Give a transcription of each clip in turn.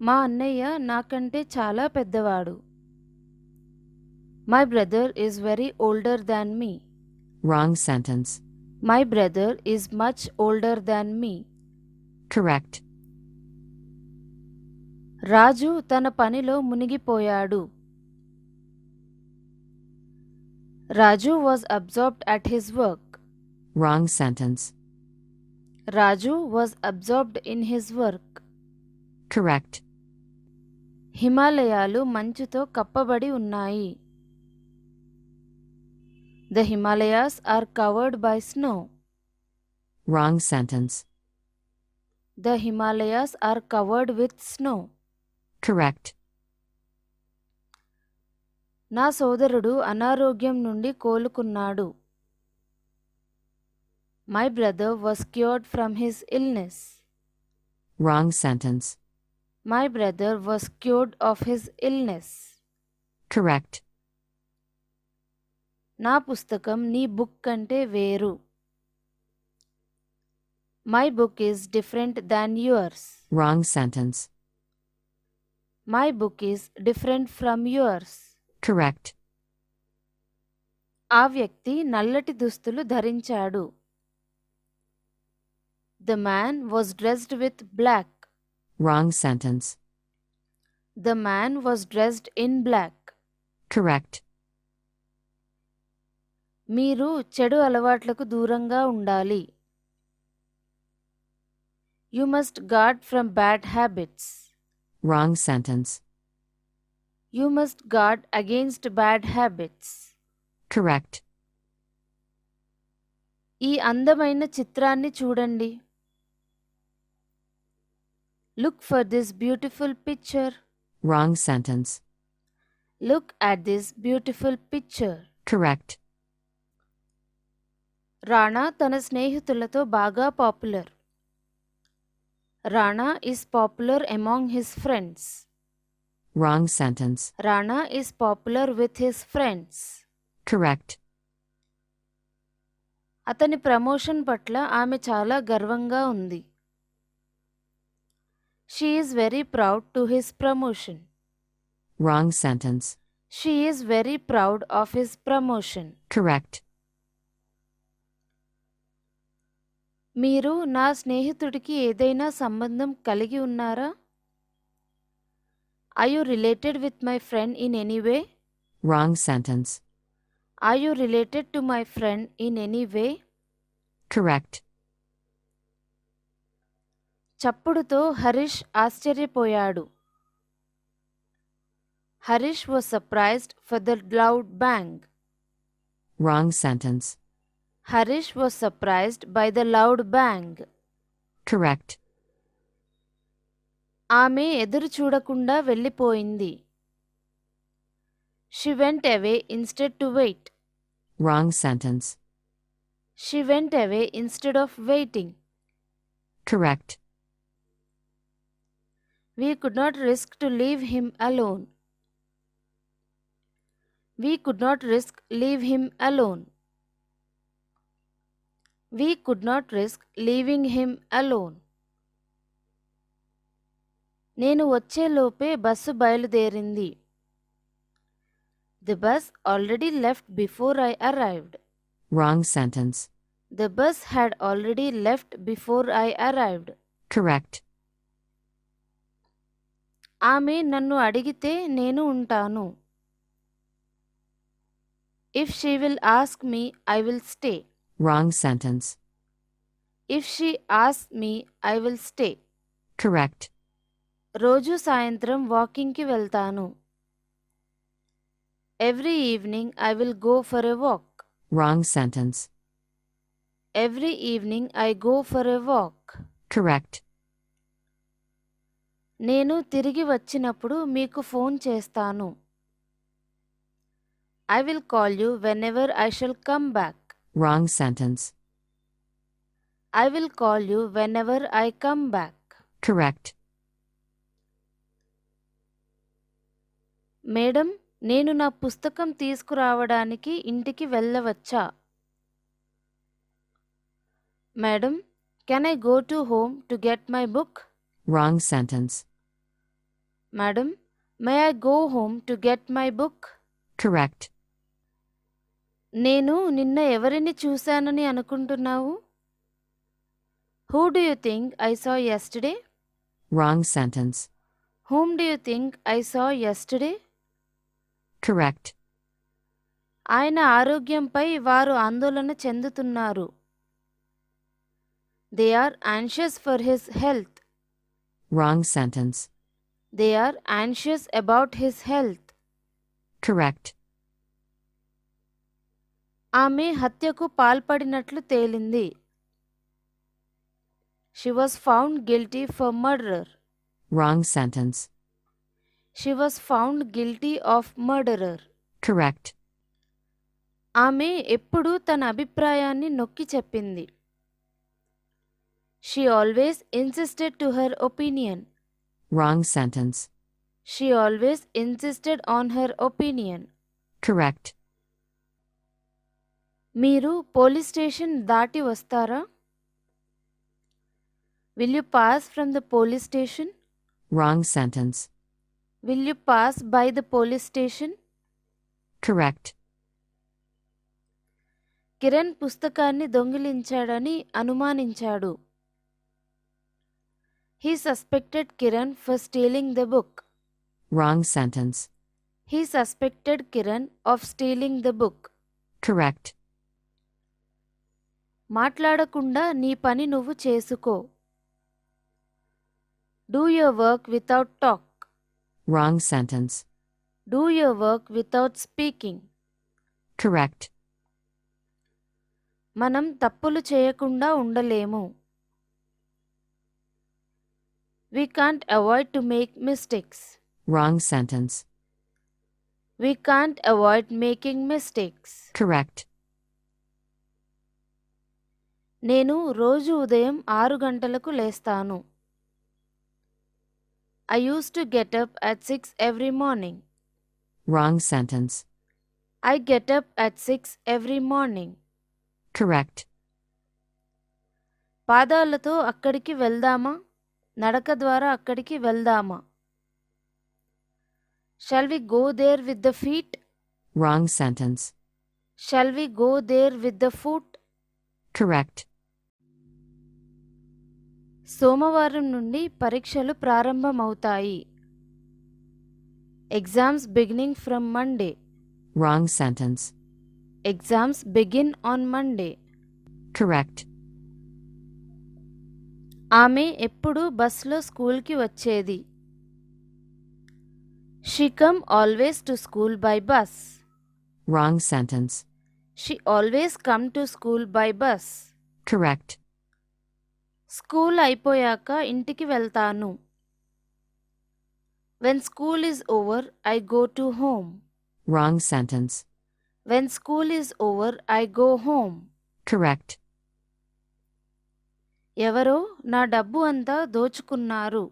మా అన్నయ్య నాకంటే చాలా పెద్దవాడు my brother is very older than me Wrong sentence. My brother is much older than me Correct. Raju తన పనిలో మునిగిపోయాడు Raju was absorbed at his work Wrong sentence. Raju was absorbed in his work Correct. హిమాలయాలు మంచుతో కప్పబడి ఉన్నాయి the Himalayas are covered by snow Wrong sentence. The Himalayas are covered with snow Correct. నా సోదరుడు అనారోగ్యం నుండి కోలుకున్నాడు my brother was cured from his illness Wrong sentence. My brother was cured of his illness Correct. నా పుస్తకం నీ book కంటే వేరు my book is different than yours Wrong sentence. My book is different from yours Correct. ఆ వ్యక్తి నల్లటి దుస్తులు ధరించాడు the man was dressed with black Wrong sentence. The man was dressed in black Correct. మీరు చెడు అలవాట్లకు దూరంగా ఉండాలి you must guard from bad habits Wrong sentence. You must guard against bad habits Correct. ఈ అందమైన చిత్రాన్ని చూడండి look for this beautiful picture Wrong sentence. Look at this beautiful picture Correct. Rana తన స్నేహితులతో బాగా popular Rana is popular among his friends Wrong sentence. Rana is popular with his friends Correct. అతని promotion పట్ల ఆమె చాలా గర్వంగా ఉంది she is very proud to his promotion Wrong sentence. She is very proud of his promotion Correct. మీరు నా స్నేహితుడికి ఏదైనా సంబంధం కలిగి ఉన్నారా I you related with my friend in any way Wrong sentence. I you related to my friend in any way Correct. చప్పుడుతో హరీష్ ఆశ్చర్యపోయాడు Harish was surprised for the loud bang Wrong sentence. Harish was surprised by the loud bang Correct. ఆమె ఎదురు చూడకుండా వెళ్ళిపోయింది she went away instead to wait Wrong sentence. She went away instead of waiting Correct. We could not risk to leave him alone we could not risk leave him alone we could not risk leaving him alone నేను వచ్చేలోపే bus బయలుదేరింది the bus already left before I arrived Wrong sentence. The bus had already left before I arrived Correct. ఆమె నన్ను అడిగితే నేను ఉంటాను if she will ask me I will stay Wrong sentence. If she ask me I will stay Correct. రోజు సాయంత్రం వాకింగ్కి వెళ్తాను every evening I will go for a walk Wrong sentence. Every evening I go for a walk Correct. నేను తిరిగి వచ్చినప్పుడు మీకు phone చేస్తాను I will call you whenever I shall come back Wrong sentence. I will call you whenever I come back Correct. Madam నేను నా పుస్తకం తీసుకురావడానికి ఇంటికి వెళ్ళవచ్చా madam can I go to home to get my book Wrong sentence. Madam may I go home to get my book Correct. నేను నిన్న ఎవరిని చూశానని అనుకుంటున్నావు who do you think I saw yesterday Wrong sentence. Whom do you think I saw yesterday Correct. ఆయన ఆరోగ్యంపై వారు ఆందోళన చెందుతున్నారు they are anxious for his health Wrong sentence. They are anxious about his health Correct. ఆమె హత్యకు పాల్పడినట్లు తేలింది she was found guilty for murder Wrong sentence. She was found guilty of murderer Correct. ఆమె ఎప్పుడూ తన అభిప్రాయాన్ని నొక్కి చెప్పింది she always insisted to her opinion Wrong sentence. She always insisted on her opinion Correct. మీరు పోలీస్ స్టేషన్ దాటి వస్తారా will you pass from the police station Wrong sentence. Will you pass by the police station Correct. Kiran పుస్తకాన్ని దొంగిలించాడని అనుమానించాడు he suspected Kiran for stealing the book Wrong sentence. He suspected Kiran of stealing the book Correct. మాట్లాడకుండా నీ పని నువ్వు చేసుకో do your work without talk Wrong sentence. Do your work without speaking Correct. మనం తప్పులు చేయకుండా ఉండలేము We can't avoid to make mistakes Wrong sentence. We can't avoid making mistakes Correct. నేను రోజు ఉదయం ఆరు గంటలకు లేస్తాను I use to get up at six every morning Wrong sentence. I get up at six every morning Correct. పాదాలతో అక్కడికి వెళ్దామా నడక ద్వారా అక్కడికి వెళ్దామా shall we go there with the feet Wrong sentence. Shall we go there with the foot Correct. సోమవారం నుండి పరీక్షలు ప్రారంభమవుతాయి exams beginning from Monday Wrong sentence. Exams begin on Monday Correct. ఆమె ఎప్పుడు బస్లో స్కూల్కి వచ్చేది she come always to school by bus Wrong sentence. She always come to school by bus Correct. School అయిపోయాక ఇంటికి వెళ్తాను when school is over I go to home Wrong sentence. When school is over I go home Correct. ఎవరో నా డబ్బు అంతా దోచుకున్నారు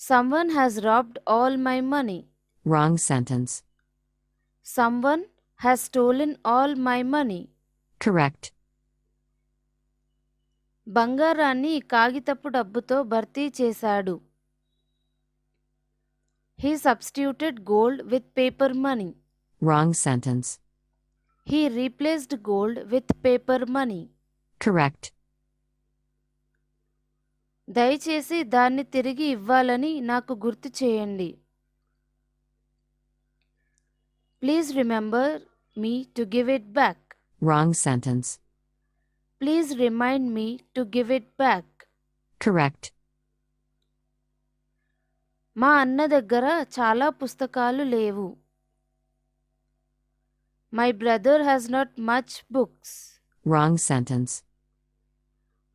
someone has robbed all my money Wrong sentence. Someone has stolen all my money Correct. బంగారాన్ని కాగితపు డబ్బుతో భర్తీ చేశాడు he substituted gold with paper money Wrong sentence. He replaced gold with paper money Correct. దయచేసి దాన్ని తిరిగి ఇవ్వాలని నాకు గుర్తు చేయండి please remember me to give it back Wrong sentence. Please remind me to give it back Correct. మా అన్న దగ్గర చాలా పుస్తకాలు లేవు my brother has not much books Wrong sentence.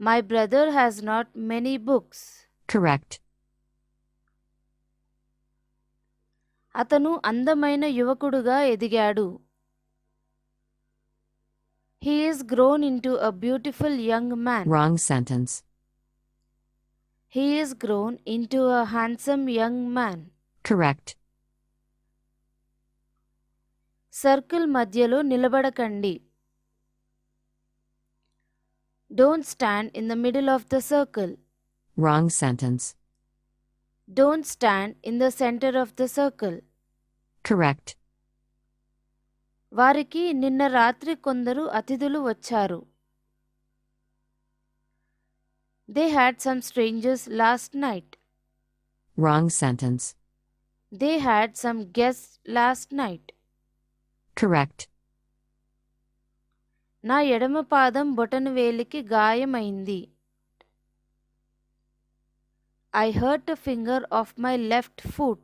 My brother has not many books Correct. అతను అందమైన యువకుడుగా ఎదిగాడు he is grown into a beautiful young man Wrong sentence. He is grown into a handsome young man Correct. Circle మధ్యలో నిలబడకండి Don't stand in the middle of the circle Wrong sentence. Don't stand in the centre of the circle Correct. వారికి నిన్న రాత్రి కొందరు అతిథులు వచ్చారు they had some strangers last night Wrong sentence. They had some guest last night Correct. నా ఎడమ పాదం బొటన వేలికి గాయమైంది I hurt finger of my left foot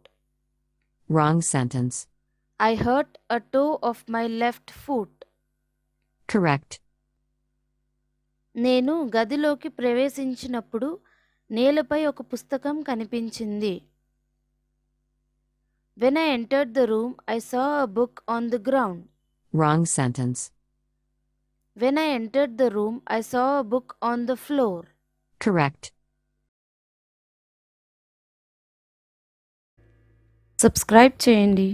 Wrong sentence. I hurt a toe of my left foot Correct. నేను గదిలోకి ప్రవేశించినప్పుడు నేలపై ఒక పుస్తకం కనిపించింది when I entered the room I saw a book on the ground Wrong sentence. When I entered the room I saw a book on the floor Correct. Subscribe చేయండి